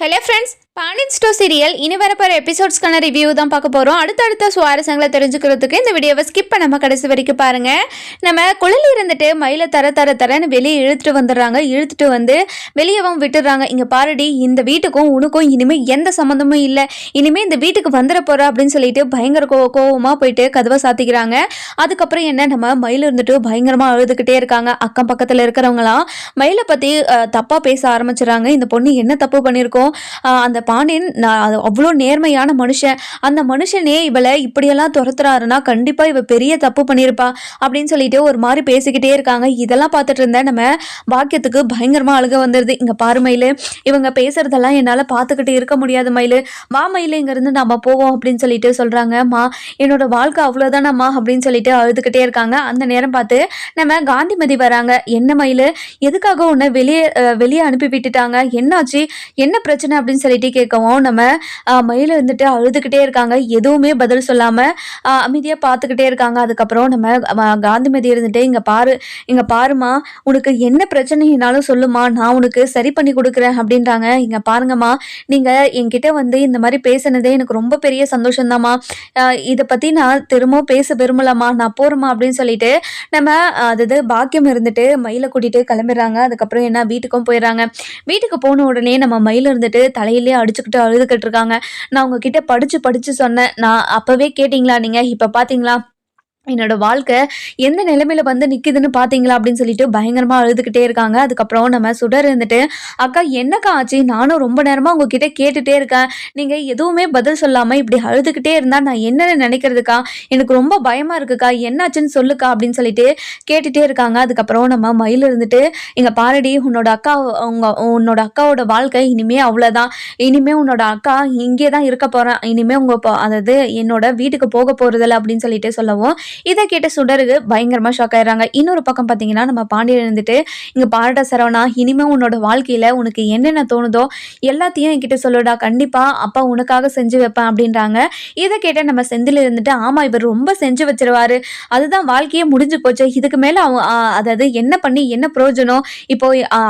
Hello friends Pandian stores serial இனி வரப்போகிற எபிசோட்ஸ்க்கான review தான் பார்க்க போகிறோம் அடுத்தடுத்த சுவாரஸ்யங்களை தெரிஞ்சுக்கிறதுக்கு இந்த வீடியோவை ஸ்கிப் பண்ணாமல் கடைசி வரைக்கும் பாருங்கள் நம்ம குழல் இருந்துட்டு மயில தர தர தரன்னு வெளியே இழுத்துட்டு வந்துடுறாங்க. இழுத்துட்டு வந்து வெளியவும் விட்டுடுறாங்க. இங்கே பாருடி இந்த வீட்டுக்கும் உனக்கும் இனிமேல் எந்த சம்மந்தமும் இல்லை. இனிமேல் இந்த வீட்டுக்கு வந்துட போகிற அப்படின்னு சொல்லிட்டு பயங்கர கோ கோவமாக போயிட்டு கதவை சாத்திக்கிறாங்க. அதுக்கப்புறம் என்ன நம்ம மயில் இருந்துட்டு பயங்கரமாக அழுதுகிட்டே இருக்காங்க. அக்கம் பக்கத்தில் இருக்கிறவங்களாம் மயிலை பற்றி தப்பாக பேச ஆரம்பிச்சிடுறாங்க. இந்த பொண்ணு என்ன தப்பு பண்ணியிருக்கோம்? ஆஹ் அந்த பாண்டியன் நான் அது அவ்வளோ நேர்மையான மனுஷன். அந்த மனுஷனே இவளை இப்படியெல்லாம் துரத்துறாருன்னா கண்டிப்பாக இவள் பெரிய தப்பு பண்ணியிருப்பா அப்படின்னு சொல்லிட்டு ஒரு மாதிரி பேசிக்கிட்டே இருக்காங்க. இதெல்லாம் பார்த்துட்டு இருந்தேன் நம்ம பாக்கியத்துக்கு பயங்கரமாக அழுக வந்துடுது இங்கே பாரு மயில். இவங்க பேசுறதெல்லாம் என்னால் பார்த்துக்கிட்டு இருக்க முடியாது மயில். வா மயில் இங்கேருந்து நம்ம போவோம் அப்படின்னு சொல்லிட்டு சொல்கிறாங்க மா என்னோட வாழ்க்கை அவ்வளோதானம்மா அப்படின்னு சொல்லிட்டு அழுதுகிட்டே இருக்காங்க. அந்த நேரம் பார்த்து நம்ம காந்திமதி வராங்க. என்ன மயில்? எதுக்காக உன்னை வெளியே வெளியே அனுப்பி விட்டுட்டாங்க? என்னாச்சு? என்ன பிரச்சனை? பிரச்சனை அப்படின்னு சொல்லிட்டு கேட்கவும் நம்ம மயில் இருந்துட்டு அழுதுகிட்டே இருக்காங்க. எதுவுமே பதில் சொல்லாமல் அமைதியாக பார்த்துக்கிட்டே இருக்காங்க. அதுக்கப்புறம் நம்ம காந்திமதி இருந்துட்டு இங்கே பாரு இங்கே பாருமா உனக்கு என்ன பிரச்சனைனாலும் சொல்லுமா நான் உனக்கு சரி பண்ணி கொடுக்குறேன் அப்படின்றாங்க. இங்கே பாருங்கம்மா நீங்கள் என்கிட்ட வந்து இந்த மாதிரி பேசுனதே எனக்கு ரொம்ப பெரிய சந்தோஷம்தாம்மா. இதை பற்றி நான் திரும்பவும் பேச விரும்பலாமா நான் போகிறேம்மா அப்படின்னு சொல்லிட்டு நம்ம அதாவது பாக்கியம் இருந்துட்டு மயிலை கூட்டிகிட்டு கிளம்பிடுறாங்க. அதுக்கப்புறம் என்ன வீட்டுக்கும் போயிடுறாங்க. வீட்டுக்கு போன உடனே நம்ம மயில் இருந்துட்டு தலையிலே அடிச்சுக்கிட்டு அழுதுகிட்டு இருக்காங்க. நான் உங்ககிட்ட படித்து படித்து சொன்னேன். நான் அப்போவே கேட்டிங்களா நீங்கள் இப்போ பார்த்தீங்களா என்னோட வாழ்க்கை எந்த நிலைமையில வந்து நிற்குதுன்னு பார்த்தீங்களா அப்படின்னு சொல்லிட்டு பயங்கரமாக அழுதுகிட்டே இருக்காங்க. அதுக்கப்புறம் நம்ம சுடர் இருந்துட்டு அக்கா என்னக்கா ஆச்சு? நானும் ரொம்ப நேரமாக உங்ககிட்ட கேட்டுகிட்டே இருக்கேன். நீங்கள் எதுவுமே பதில் சொல்லாமல் இப்படி அழுதுகிட்டே இருந்தால் நான் என்னன்னு நினைக்கிறதுக்கா? எனக்கு ரொம்ப பயமாக இருக்குக்கா. என்னாச்சுன்னு சொல்லுக்கா? அப்படின்னு சொல்லிட்டு கேட்டுகிட்டே இருக்காங்க. அதுக்கப்புறம் நம்ம மயில் இருந்துட்டு எங்கள் பாரடி உன்னோட அக்கா உங்க உன்னோட அக்காவோட வாழ்க்கை இனிமே அவ்வளோதான் இனிமே உன்னோட அக்கா இங்கே தான் இருக்க போகிறேன் இனிமே உங்கள் அதாவது என்னோட வீட்டுக்கு போக போகிறதில்ல அப்படின்னு சொல்லிட்டு சொல்லவும் இதை கேட்ட சுடருக்கு பயங்கரமாக ஷாக் ஆயிடுறாங்க. இன்னொரு பக்கம் பார்த்தீங்கன்னா நம்ம பாண்டியன் இருந்துட்டு இங்கே பாரட சரவணா இனிமே உன்னோட வாழ்க்கையில் உனக்கு என்னென்ன தோணுதோ எல்லாத்தையும் என்கிட்ட சொல்லுடா. கண்டிப்பாக அப்பா உனக்காக செஞ்சு வைப்பேன் அப்படின்றாங்க. இதை கேட்ட நம்ம செந்தில் இருந்துட்டு ஆமாம் இவர் ரொம்ப செஞ்சு வச்சிருவாரு. அதுதான் வாழ்க்கையே முடிஞ்சு போச்சு. இதுக்கு மேலே அவன் அதாவது என்ன பண்ணி என்ன பிரயோஜனம்? இப்போ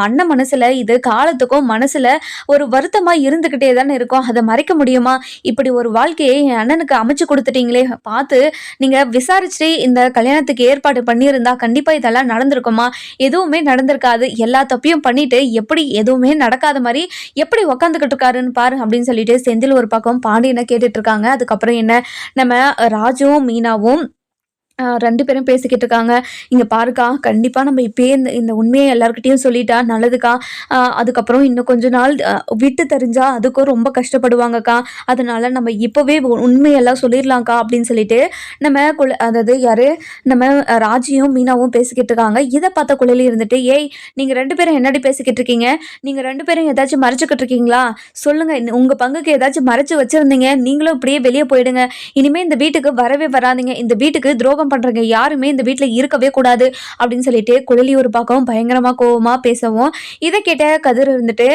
அண்ணன் மனசில் இது காலத்துக்கும் மனசில் ஒரு வருத்தமாக இருந்துக்கிட்டே தானே இருக்கும். அதை மறைக்க முடியுமா? இப்படி ஒரு வாழ்க்கையை என் அண்ணனுக்கு அமைச்சு கொடுத்துட்டீங்களே. பார்த்து நீங்கள் விசாரிச்சு ஸ்ரீ இந்த கல்யாணத்துக்கு ஏற்பாடு பண்ணியிருந்தா கண்டிப்பா இதெல்லாம் நடந்திருக்குமா எதுவுமே நடந்திருக்காது. எல்லா தப்பையும் பண்ணிட்டு எப்படி எதுவுமே நடக்காத மாதிரி எப்படி உக்காந்துக்கிட்டு இருக்காருன்னு பாரு அப்படின்னு சொல்லிட்டு செந்தில் ஒரு பக்கம் பாண்டியனை கேட்டுட்டு இருக்காங்க. அதுக்கப்புறம் என்ன? நம்ம ராஜுவும் மீனாவும் ரெண்டு பேரும் பேசிக்கிட்டு இருக்காங்க இங்கே பாருக்கா கண்டிப்பாக நம்ம இப்பயே இந்த இந்த உண்மையை எல்லாருக்கிட்டையும் சொல்லிட்டா நல்லதுக்கா. அதுக்கப்புறம் இன்னும் கொஞ்ச நாள் விட்டு தெரிஞ்சா அதுக்கும் ரொம்ப கஷ்டப்படுவாங்கக்கா. அதனால் நம்ம இப்போவே உண்மையெல்லாம் சொல்லிடலாம்க்கா அப்படின்னு சொல்லிட்டு நம்ம குல அதாவது யார் நம்ம ராஜியும் மீனாவும் பேசிக்கிட்டு இருக்காங்க இதை பார்த்த குழலி இருந்துட்டு ஏய் நீங்கள் ரெண்டு பேரும் என்னடி பேசிக்கிட்டு இருக்கீங்க நீங்கள் ரெண்டு பேரும் ஏதாச்சும் மறைச்சிக்கிட்டு இருக்கீங்களா சொல்லுங்கள் உங்கள் பங்குக்கு ஏதாச்சும் மறைச்சு வச்சிருந்தீங்க. நீங்களும் இப்படியே வெளியே போயிடுங்க. இனிமேல் இந்த வீட்டுக்கு வரவே வராதிங்க. இந்த வீட்டுக்கு துரோகம் பண்றவங்க யாருமே இந்த வீட்டில் இருக்கவே கூடாது அப்படின்னு சொல்லிட்டு குழலி ஒரு பக்கம் பயங்கரமாக கோவமாக பேசவும் இதை கேட்ட கதிர் இருந்துட்டு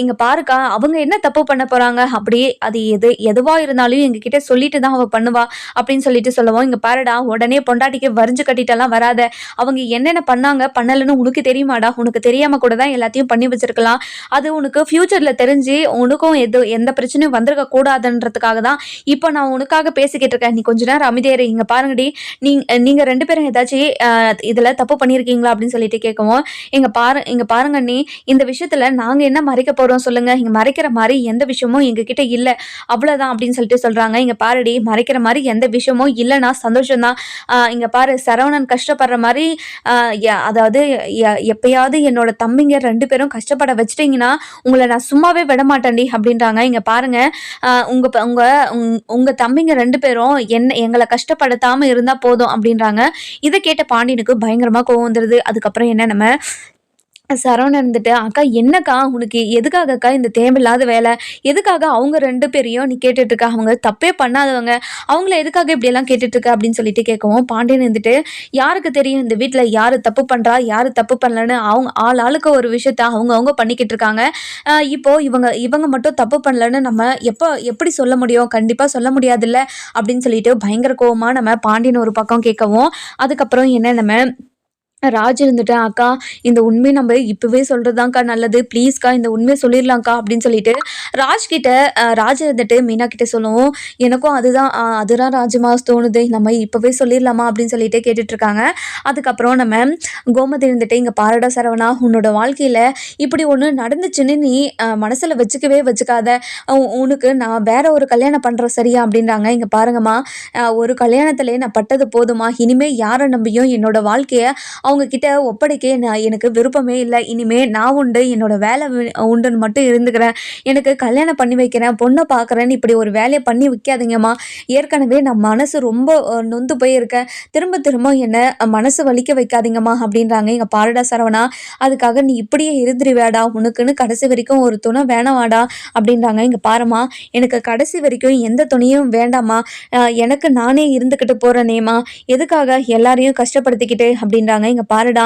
இங்கே பாருக்கா அவங்க என்ன தப்பு பண்ண போகிறாங்க அப்படி அது எது எதுவாக இருந்தாலும் எங்ககிட்ட சொல்லிட்டு தான் அவ பண்ணுவா அப்படின்னு சொல்லிட்டு சொல்லவும் இங்கே பாருடா உடனே பொண்டாட்டிக்கு வரிஞ்சு கட்டிட்டெல்லாம் வராத. அவங்க என்னென்ன பண்ணாங்க பண்ணலைன்னு உனக்கு தெரியுமாடா? உனக்கு தெரியாமல் கூட தான் எல்லாத்தையும் பண்ணி வச்சிருக்கலாம். அது உனக்கு ஃப்யூச்சரில் தெரிஞ்சு உனக்கும் எது எந்த பிரச்சனையும் வந்திருக்க கூடாதுன்றதுக்காக தான் இப்போ நான் உனக்காக பேசிக்கிட்டு இருக்கேன். நீ கொஞ்ச நேரம் அமைதியாரு இங்கே பாருங்கடி. நீங்க நீங்க ரெண்டு பேரும் ஏதாச்சும் இதில் இதுல தப்பு பண்ணியிருக்கீங்களா அப்படின்னு சொல்லிட்டு கேட்கவும் எங்கள் பாரு இங்கே பாருங்க நீ இந்த விஷயத்துல நாங்க என்ன மறைக்க போறோம் சொல்லுங்க. இங்க மறைக்கிற மாதிரி எந்த விஷயமும் எங்க கிட்ட இல்ல. அவ்வளவுதான் அப்படின்னு சொல்லிட்டு சொல்றாங்க. இங்க பாருடி மறைக்கிற மாதிரி எந்த விஷயமும் இல்லைன்னா சந்தோஷம்தான். இங்கே இங்க பாரு சரவணன் கஷ்டப்படுற மாதிரி அதாவது எப்பயாவது என்னோட தம்பிங்க ரெண்டு பேரும் கஷ்டப்பட வச்சிட்டீங்கன்னா உங்களை நான் சும்மாவே விட மாட்டேன்டி அப்படின்றாங்க. இங்க பாருங்க உங்கள் உங்க ப- உங்க உங்க- தம்பிங்க ரெண்டு பேரும் என்ன எங்களை கஷ்டப்படுத்தாம இருந்தா போதும். அப்படின்றாங்க. இதை கேட்ட பாண்டியனுக்கு பயங்கரமாக கோவம் வந்துருது. அதுக்கப்புறம் என்ன நம்ம சரவணன் இருந்துட்டு அக்கா என்னக்கா? உனக்கு எதுக்காகக்கா இந்த தேவையில்லாத வேலை? எதுக்காக அவங்க ரெண்டு பேரையும் நீ கேட்டுட்டு இருக்க அவங்க தப்பே பண்ணாதவங்க. அவங்கள எதுக்காக இப்படியெல்லாம் கேட்டுட்டு இருக்க அப்படின்னு சொல்லிட்டு கேட்கவும் பாண்டியன் இருந்துட்டு யாருக்கு தெரியும்? இந்த வீட்டில் யார் தப்பு பண்ணுறா யார் தப்பு பண்ணலன்னு அவங்க ஆள் ஆளுக்கு ஒரு விஷயத்த அவங்க அவங்க பண்ணிக்கிட்டு இருக்காங்க. இப்போது இப்போ இவங்க இவங்க மட்டும் தப்பு பண்ணலன்னு நம்ம எப்போ எப்படி சொல்ல முடியும்? கண்டிப்பாக சொல்ல முடியாதுல்ல? அப்படின்னு சொல்லிட்டு பயங்கர கோவமாக நம்ம பாண்டியன் ஒரு பக்கம் கேட்கவும் அதுக்கப்புறம் என்ன நம்ம ராஜ் இருந்துட்டு அக்கா இந்த உண்மை நம்ம இப்போவே சொல்கிறதாங்க்கா நல்லது. ப்ளீஸ்க்கா இந்த உண்மையை சொல்லிடலாம்க்கா அப்படின்னு சொல்லிட்டு ராஜ்கிட்ட ராஜ் இருந்துட்டு மீனா கிட்ட சொல்லுவோம் எனக்கும் அதுதான் அதுதான் ராஜமா தோணுது. நம்ம இப்போவே சொல்லிடலாமா? அப்படின்னு சொல்லிட்டு கேட்டுட்ருக்காங்க. அதுக்கப்புறம் நம்ம கோமதி இருந்துட்டு இங்கே பாரடா சரவணா உன்னோட வாழ்க்கையில் இப்படி ஒன்று நடந்துச்சுன்னு நீ மனசில் வச்சுக்கவே வச்சுக்காத. உ- உனக்கு நான் வேற ஒரு கல்யாணம் பண்ணுறேன் சரியா? அப்படின்றாங்க. இங்கே பாருங்கம்மா ஒரு கல்யாணத்துலேயே நான் பட்டது போதுமா இனிமேல் யாரை நம்பியும் என்னோட வாழ்க்கையை அவங்க கிட்ட ஒப்படைக்க நான் எனக்கு விருப்பமே இல்லை. இனிமே நான் உண்டு என்னோட வேலை உண்டுன்னு மட்டும் இருந்துக்கிறேன். எனக்கு கல்யாணம் பண்ணி வைக்கிறேன் பொண்ணை பார்க்குறேன்னு இப்படி ஒரு வேலையை பண்ணி வைக்காதீங்கம்மா. ஏற்கனவே நான் மனசு ரொம்ப நொந்து போயிருக்கேன் திரும்ப திரும்ப என்னை மனசு வலிக்க வைக்காதீங்கம்மா அப்படின்றாங்க எங்கள் பாரடா சரவணா. அதுக்காக நீ இப்படியே இருந்துருவேடா உனக்குன்னு கடைசி வரைக்கும் ஒரு துணை வேணாமாடா அப்படின்றாங்க இங்கே பாருமா எனக்கு கடைசி வரைக்கும் எந்த துணையும் வேண்டாம்மா. எனக்கு நானே இருந்துக்கிட்டு போகிறேனேம்மா எதுக்காக எல்லாரையும் கஷ்டப்படுத்திக்கிட்டு அப்படின்றாங்க இங்கே பாருடா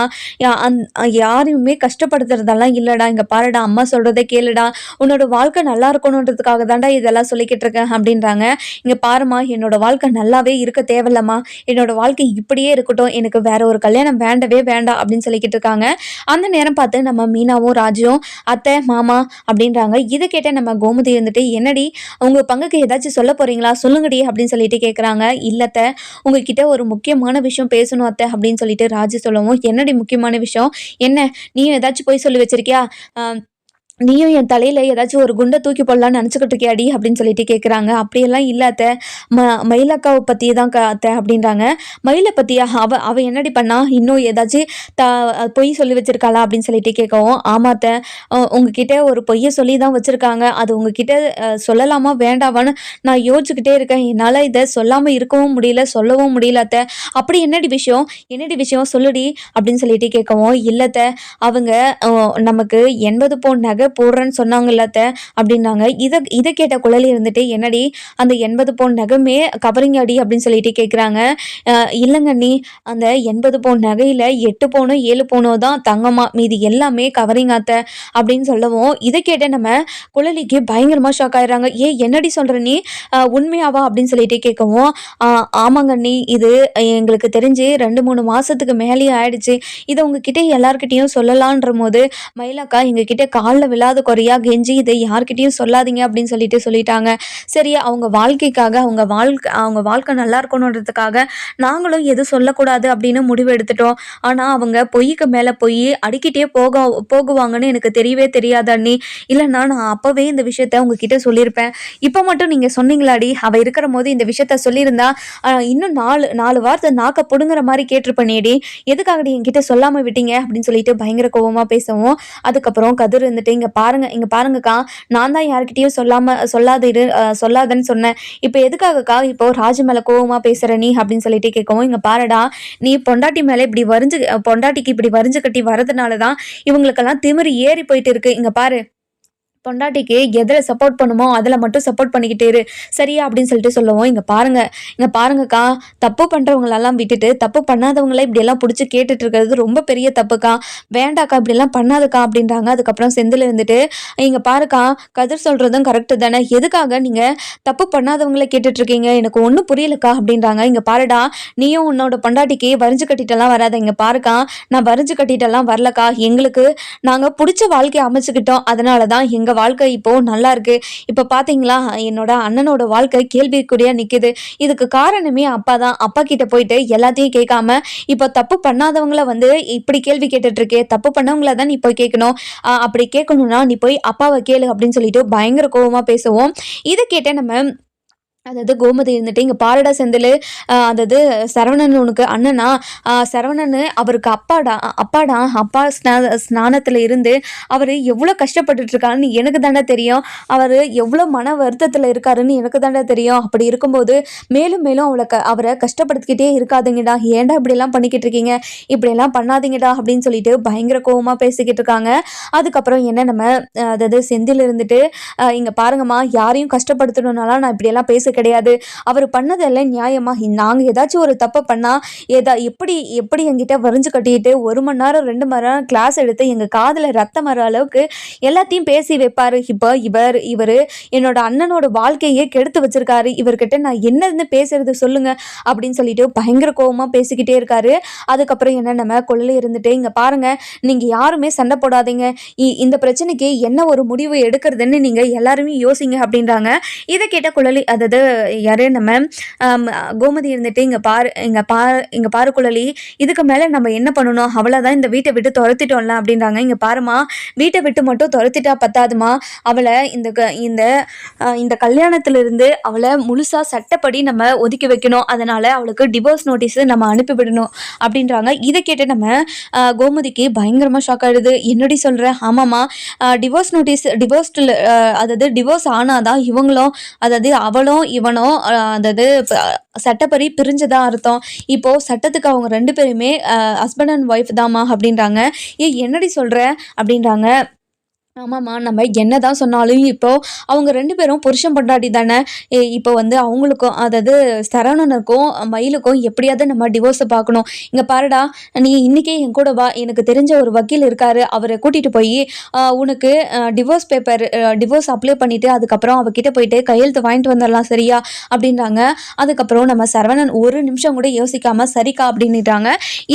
அந் யாரையுமே கஷ்டப்படுத்துறதெல்லாம் இல்லைடா இங்கே பாருடா அம்மா சொல்கிறத கேளுடா உன்னோட வாழ்க்கை நல்லா இருக்கணுன்றதுக்காக தான்டா இதெல்லாம் சொல்லிக்கிட்டு இருக்கேன் அப்படின்றாங்க. இங்கே பாருமா என்னோட வாழ்க்கை நல்லாவே இருக்க தேவையில்லம்மா. என்னோட வாழ்க்கை இப்படியே இருக்கட்டும் எனக்கு வேற ஒரு கல்யாணம் வேண்டவே வேண்டாம் அப்படின்னு சொல்லிக்கிட்டு இருக்காங்க. அந்த நேரம் பார்த்து நம்ம மீனாவும் ராஜும் அத்தை மாமா அப்படின்றாங்க. இதை கேட்ட நம்ம கோமதி இருந்துட்டு என்னடி உங்க பங்குக்கு ஏதாச்சும் சொல்ல போறீங்களா? சொல்லுங்கடி அப்படின்னு சொல்லிட்டு கேட்குறாங்க இல்லத்த உங்ககிட்ட ஒரு முக்கியமான விஷயம் பேசணும் அத்தை அப்படின்னு சொல்லிட்டு ராஜு சொல்லவும் என்னடி முக்கியமான விஷயம்? என்ன நீ ஏதாச்சும் போய் சொல்லி வச்சிருக்கியா? நீயும் என் தலையில ஏதாச்சும் ஒரு குண்டை தூக்கி போடலான்னு நினச்சிக்கிட்டு இருக்கியாடி அப்படின்னு சொல்லிட்டு கேட்குறாங்க அப்படியெல்லாம் இல்லாத ம மயிலக்காவை பற்றி தான் க- அத்தை அப்படின்றாங்க. மயிலை பற்றியா அவ அவள் என்னடி பண்ணா? இன்னும் ஏதாச்சும் த பொய் சொல்லி வச்சிருக்காளா அப்படின்னு சொல்லிட்டு கேட்கவும் ஆமாத்த உங்ககிட்ட ஒரு பொய்யை சொல்லி தான் வச்சுருக்காங்க. அது உங்ககிட்ட சொல்லலாமா? வேண்டாமான்னு நான் யோசிச்சுக்கிட்டே இருக்கேன். என்னால் இதை சொல்லாமல் இருக்கவும் முடியல சொல்லவும் முடியல அத்தை. அப்படி என்னடி விஷயம்? என்னடி விஷயம்? சொல்லுடி. அப்படின்னு சொல்லிட்டு கேட்கவும் இல்லத்த அவங்க நமக்கு எண்பது பவுன் நகை போடுறேன்னு சொன்னாங்கல்ல அத்தை அப்படின்னாங்க. இதை இதை கேட்ட குழலி இருந்துட்டு என்னடி அந்த எண்பது பவுன் நகைமே கவரிங் அடி அப்படின்னு சொல்லிட்டு கேட்குறாங்க இல்லைங்க நீ அந்த எண்பது பவுன் நகையில் எட்டு பவுனோ ஏழு பவுனோ தான் தங்கமா மீதி எல்லாமே கவரிங் ஆத்த அப்படின்னு சொல்லவும் இதை கேட்ட நம்ம குழலிக்கு பயங்கரமாக ஷாக் ஆயிடுறாங்க. ஏ என்னடி சொல்கிற நீ? உண்மையாவா? அப்படின்னு சொல்லிட்டு கேட்கவும் ஆமாங்க நீ இது எங்களுக்கு தெரிஞ்சு ரெண்டு மூணு மாதத்துக்கு மேலேயே ஆயிடுச்சு. இதை உங்ககிட்ட எல்லாருக்கிட்டேயும் சொல்லலான்ற போது மயிலாக்கா எங்ககிட்ட காலில் விழாத குறையா கெஞ்சி இதை யார்கிட்டையும் சொல்லாதீங்க அப்படின்னு சொல்லிட்டு சொல்லிட்டாங்க. சரி அவங்க வாழ்க்கைக்காக அவங்க வாழ்க்கை அவங்க வாழ்க்கை நல்லா இருக்கணுன்றதுக்காக நாங்களும் எதுவும் சொல்லக்கூடாது அப்படின்னு முடிவு எடுத்துட்டோம். ஆனால் அவங்க பொய்க்கு மேலே போய் அடிக்கிட்டே போக போகுவாங்கன்னு எனக்கு தெரியவே தெரியாது அண்ணி. இல்லைன்னா நான் அப்போவே இந்த விஷயத்த உங்ககிட்ட சொல்லியிருப்பேன். இப்போ மட்டும் நீங்கள் சொன்னீங்களாடி அவள் இருக்கிற போது இந்த விஷயத்த சொல்லியிருந்தா இன்னும் நாலு நாலு வார்த்தை நாக்க பிடுங்குற மாதிரி கேட்டிருப்பேனேடி. எதுக்காகடி என்கிட்ட சொல்லாமல் விட்டீங்க அப்படின்னு சொல்லிட்டு பயங்கர கோவமாக பேசவும். அதுக்கப்புறம் கதிர் இருந்துட்டு இங்கே பாருங்க இங்கே பாருங்கக்கா. நான் தான் யார்கிட்டயும் சொல்லாமல் சொல்லாது இரு ஆஹ், சொல்லாதன்னு சொன்னேன். இப்போ எதுக்காகக்கா இப்போ ராஜு மேலே கோவமாக பேசுகிற நீ அப்படின்னு சொல்லிட்டு கேட்கவும் இங்கே பாருடா நீ பொண்டாட்டி மேலே இப்படி வரிஞ்சு பொண்டாட்டிக்கு இப்படி வரிஞ்சு கட்டி வரதுனால தான் இவங்களுக்கெல்லாம் திமிரு ஏறி போயிட்டு இருக்கு. இங்கே பாரு பொண்டாட்டிக்கு எதில் சப்போர்ட் பண்ணுமோ அதில் மட்டும் சப்போர்ட் பண்ணிக்கிட்டே இரு. சரியா? அப்படின்னு சொல்லிட்டு சொல்லுவோம். இங்கே பாருங்க. இங்கே பாருங்கக்கா. தப்பு பண்ணுறவங்களெல்லாம் விட்டுட்டு தப்பு பண்ணாதவங்கள இப்படியெல்லாம் பிடிச்சி கேட்டுட்டு இருக்கிறது ரொம்ப பெரிய தப்புக்கா. வேண்டாக்கா இப்படியெல்லாம் பண்ணாதக்கா அப்படின்றாங்க. அதுக்கப்புறம் செந்தில் இருந்துட்டு இங்கே பாருக்கா கதிர் சொல்கிறதும் கரெக்டு தானே. எதுக்காக நீங்கள் தப்பு பண்ணாதவங்கள கேட்டுட்டு இருக்கீங்க? எனக்கு ஒன்றும் புரியலக்கா அப்படின்றாங்க. இங்கே பாருடா நீயும் உன்னோட பொண்டாட்டிக்கு வரிஞ்சு கட்டிட்டெல்லாம் வராத. இங்கே பாருக்கா நான் வரிஞ்சு கட்டிட்டெல்லாம் வரலக்கா. எங்களுக்கு நாங்கள் பிடிச்ச வாழ்க்கையை அமைச்சுக்கிட்டோம். அதனால தான் எங்கள் வாழ்க்கை இப்போ நல்லா இருக்கு. இப்போ பார்த்தீங்களா என்னோட அண்ணனோட வாழ்க்கை கேள்விக்குறியா நிற்கிது இதுக்கு காரணமே அப்பா தான். அப்பா கிட்ட போயிட்டு எல்லாத்தையும் கேட்காம இப்போ தப்பு பண்ணாதவங்கள வந்து இப்படி கேள்வி கேட்டுட்டு இருக்கே தப்பு பண்ணவங்கள தான் நீ போய் கேட்கணும் அப்படி கேட்கணும்னா நீ போய் அப்பாவை கேளு அப்படின்னு சொல்லிட்டு பயங்கர கோவமா பேசுவோம். இதை கேட்ட நம்ம அதாவது கோமதி இருந்துட்டு இங்கே பாரடா செந்தில் அதாவது சரவணன் உனக்கு அண்ணனா சரவணன் அவருக்கு அப்பாடா அப்பாடா அப்பா ஸ்நா ஸ்நானத்தில் இருந்து அவர் எவ்வளோ கஷ்டப்பட்டுட்டு இருக்காருன்னு எனக்கு தானே தெரியும். அவர் எவ்வளோ மன வருத்தத்தில் இருக்காருன்னு எனக்கு தானே தெரியும். அப்படி இருக்கும்போது மேலும் மேலும் அவளை க அவரை கஷ்டப்படுத்திக்கிட்டே இருக்காதுங்கடா. ஏன்டா இப்படியெல்லாம் பண்ணிக்கிட்டு இருக்கீங்க? இப்படியெல்லாம் பண்ணாதீங்கடா அப்படின்னு சொல்லிட்டு பயங்கர கோவமாக பேசிக்கிட்டு இருக்காங்க. அதுக்கப்புறம் என்ன நம்ம அதாவது செந்தில் இருந்துட்டு இங்கே பாருங்கம்மா யாரையும் கஷ்டப்படுத்தணும்னால நான் இப்படியெல்லாம் பேச கிடையாது. அவர் பண்ணதெல்லாம் நியாயமாக நாங்கள் ஏதாச்சும் ஒரு தப்பை பண்ணால் ஏதா எப்படி எப்படி எங்கிட்ட வரைஞ்சு கட்டிட்டு ஒரு மணி நேரம் ரெண்டு மணி நேரம் கிளாஸ் எடுத்து எங்கள் காதில் ரத்தம் வர அளவுக்கு எல்லாத்தையும் பேசி வைப்பார். இப்போ இவர் இவர் என்னோட அண்ணனோட வாழ்க்கையே கெடுத்து வச்சிருக்காரு. இவர்கிட்ட நான் என்னன்னு பேசுறது சொல்லுங்க அப்படின்னு சொல்லிட்டு பயங்கர கோவமாக பேசிக்கிட்டே இருக்காரு. அதுக்கப்புறம் என்ன நம்ம கொள்ளையில இருந்துட்டு இங்கே பாருங்க நீங்கள் யாருமே சண்டை போடாதீங்க. இ- இந்த பிரச்சனைக்கு என்ன ஒரு முடிவு எடுக்கிறதுன்னு நீங்கள் எல்லாருமே யோசிங்க அப்படின்றாங்க. இதை கேட்ட குழலி அதாவது யாரு நம்ம கோமதி இருந்துட்டு இங்கே பாரு இங்கே பா இங்கே பாரு குழலி இதுக்கு மேலே நம்ம என்ன பண்ணணும்? அவ்வளோதான் இந்த வீட்டை விட்டு துரத்திட்டோம்ல அப்படின்றாங்க. இங்கே பாருமா வீட்டை விட்டு மட்டும் துரத்திட்டா பத்தாதுமா அவளை இந்த க- இந்த ஆஹ், இந்த கல்யாணத்திலிருந்து அவளை முழுசாக சட்டப்படி நம்ம ஒதுக்கி வைக்கணும். அதனால் அவளுக்கு டிவோர்ஸ் நோட்டீஸு நம்ம அனுப்பிவிடணும் அப்படின்றாங்க. இதை கேட்டு நம்ம கோமதிக்கு பயங்கரமாக ஷாக் ஆயிடுது. என்னடி சொல்கிறேன் ஆமாம்மா. டிவோர்ஸ் நோட்டீஸ் டிவோர்ஸ்டில் அதாவது டிவோர்ஸ் ஆனாதான் இவங்களும் அதாவது அவளும் இவனும் அதாவது சட்டப்படி பிரிஞ்சதா அர்த்தம். இப்போ சட்டத்துக்கு அவங்க ரெண்டு பேருமே ஹஸ்பண்ட் அண்ட் ஒய்ஃப் தாம்மா அப்படின்றாங்க. ஏ என்னடி சொல்கிற அப்படின்றாங்க. ஆமாம்மா நம்ம என்ன தான் சொன்னாலும் இப்போது அவங்க ரெண்டு பேரும் புருஷன் பொண்டாட்டி தானே. இப்போ வந்து அவங்களுக்கும் அதாவது சரவணனுக்கும் மயிலுக்கும் எப்படியாவது நம்ம டிவோர்ஸை பார்க்கணும். இங்கே பாருடா நீ இன்றைக்கே என் கூட வா எனக்கு தெரிஞ்ச ஒரு வக்கீல் இருக்கார் அவரை கூட்டிகிட்டு போய் உனக்கு டிவோர்ஸ் பேப்பர் டிவோர்ஸ் அப்ளை பண்ணிவிட்டு அதுக்கப்புறம் அவகிட்ட போயிட்டு கையெழுத்து வாங்கிட்டு வந்துடலாம் சரியா? அப்படின்றாங்க. அதுக்கப்புறம் நம்ம சரவணன் ஒரு நிமிஷம் கூட யோசிக்காமல் சரிக்கா அப்படின்னுட்டாங்க.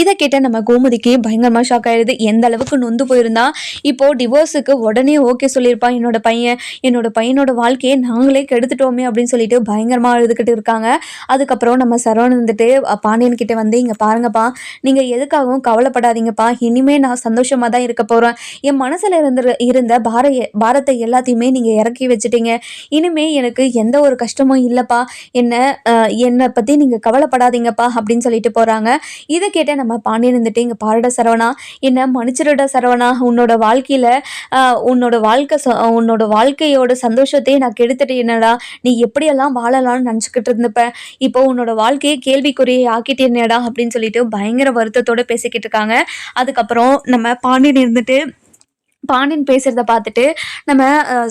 இதை கேட்ட நம்ம கோமதிக்கு பயங்கரமாக ஷாக் ஆகிடுது எந்த அளவுக்கு நொந்து போயிருந்தா இப்போது டிவோர்ஸுக்கு உடனே ஓகே சொல்லியிருப்பான். என்னோட பையன் என்னோட பையனோட வாழ்க்கையை நாங்களே கெடுத்துட்டோமே அப்படின்னு சொல்லிட்டு பயங்கரமாக அழுதுகிட்டு இருக்காங்க. அதுக்கப்புறம் நம்ம சரவணன் வந்துட்டு பாண்டியன்கிட்ட பாண்டியன் வந்து இங்கே பாருங்கப்பா நீங்கள் எதுக்காகவும் கவலைப்படாதீங்கப்பா. இனிமே நான் சந்தோஷமாக தான் இருக்க போகிறேன் என் மனசில் இருந்த இருந்த பார பாரத்தை எல்லாத்தையுமே நீங்கள் இறக்கி வச்சுட்டீங்க. இனிமே எனக்கு எந்த ஒரு கஷ்டமும் இல்லைப்பா. என்ன என்னை பற்றி நீங்கள் கவலைப்படாதீங்கப்பா அப்படின்னு சொல்லிட்டு போகிறாங்க இதை கேட்ட நம்ம பாண்டியன் வந்துட்டு இங்கே பாருட சரவணா என்ன மன்னிச்சிருட சரவணா உன்னோட வாழ்க்கையில் உன்னோட வாழ்க்கை ச- உன்னோட வாழ்க்கையோட சந்தோஷத்தையே நான் கெடுத்துட்டு என்னடா நீ எப்படியெல்லாம் வாழலாம்னு நினச்சிக்கிட்டு இருந்தப்ப இப்போ உன்னோட வாழ்க்கையை கேள்விக்குறியை என்னடா அப்படின்னு சொல்லிட்டு பயங்கர வருத்தத்தோட பேசிக்கிட்டு இருக்காங்க. அதுக்கப்புறம் நம்ம பாண்டியன் இருந்துட்டு பாண்டியன் பேசுகிறத பார்த்துட்டு நம்ம